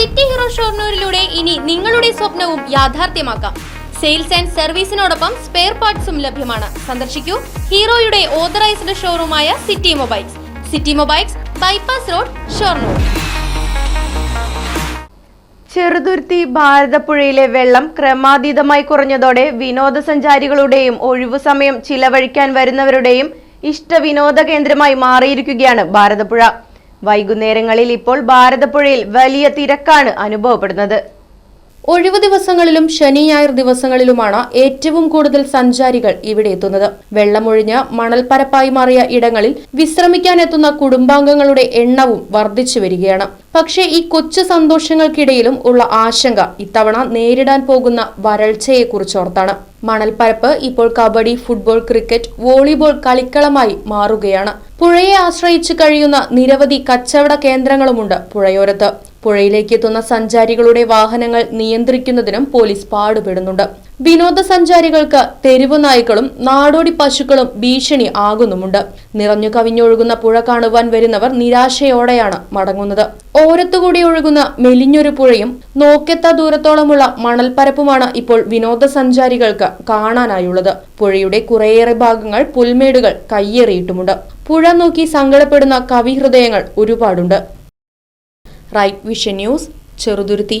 City hero ഷോർണൂരിലൂടെ ഇനി നിങ്ങളുടെ സ്വപ്നവും യാഥാർത്ഥ്യമാക്കാം. സെയിൽസ് ആൻഡ് സർവീസിനോടൊപ്പം സ്പെയർ പാർട്സും ലഭ്യമാണ്. സന്ദർശിക്കൂ ഹീറോയുടെ authorised ഷോറൂമായ city mobiles. City mobiles bypass road Shoranur. Cheruthuruthy ഭാരതപ്പുഴയിലെ വെള്ളം ക്രമാതീതമായി കുറഞ്ഞതോടെ വിനോദസഞ്ചാരികളുടെയും ഒഴിവു സമയം ചിലവഴിക്കാൻ വരുന്നവരുടെയും ഇഷ്ട വിനോദ കേന്ദ്രമായി മാറിയിരിക്കുകയാണ് ഭാരതപ്പുഴ. വൈകുന്നേരങ്ങളിൽ ഇപ്പോൾ ഭാരതപ്പുഴയിൽ വലിയ തിരക്കാണ് അനുഭവപ്പെടുന്നത്. ഒഴിവു ദിവസങ്ങളിലും ശനി ഞായർ ദിവസങ്ങളിലുമാണ് ഏറ്റവും കൂടുതൽ സഞ്ചാരികൾ ഇവിടെ എത്തുന്നത്. വെള്ളമൊഴിഞ്ഞ് മണൽപ്പരപ്പായി മാറിയ ഇടങ്ങളിൽ വിശ്രമിക്കാനെത്തുന്ന കുടുംബാംഗങ്ങളുടെ എണ്ണവും വർദ്ധിച്ചു വരികയാണ്. പക്ഷേ ഈ കൊച്ചു സന്തോഷങ്ങൾക്കിടയിലും ഉള്ള ആശങ്ക ഇത്തവണ നേരിടാൻ പോകുന്ന വരൾച്ചയെക്കുറിച്ചോർത്താണ്. മണൽപ്പരപ്പ് ഇപ്പോൾ കബഡി ഫുട്ബോൾ ക്രിക്കറ്റ് വോളിബോൾ കളിക്കളമായി മാറുകയാണ്. പുഴയെ ആശ്രയിച്ച് കഴിയുന്ന നിരവധി കച്ചവട കേന്ദ്രങ്ങളുമുണ്ട് പുഴയോരത്ത്. പുഴയിലേക്ക് എത്തുന്ന സഞ്ചാരികളുടെ വാഹനങ്ങൾ നിയന്ത്രിക്കുന്നതിനും പോലീസ് പാടുപെടുന്നുണ്ട്. വിനോദസഞ്ചാരികൾക്ക് തെരുവു നായ്ക്കളും നാടോടി പശുക്കളും ഭീഷണി ആകുന്നുമുണ്ട്. നിറഞ്ഞു കവിഞ്ഞൊഴുകുന്ന പുഴ കാണുവാൻ വരുന്നവർ നിരാശയോടെയാണ് മടങ്ങുന്നത്. ഓരത്തുകൂടി ഒഴുകുന്ന മെലിഞ്ഞൊരു പുഴയും നോക്കെത്ത ദൂരത്തോളമുള്ള മണൽപ്പരപ്പുമാണ് ഇപ്പോൾ വിനോദസഞ്ചാരികൾക്ക് കാണാനായുള്ളത്. പുഴയുടെ കുറേയേറെ ഭാഗങ്ങൾ പുൽമേടുകൾ കയ്യേറിയിട്ടുമുണ്ട്. പുഴ നോക്കി സങ്കടപ്പെടുന്ന കവിഹൃദയങ്ങൾ ഒരുപാടുണ്ട്. Right vision news Cheruthuruthy.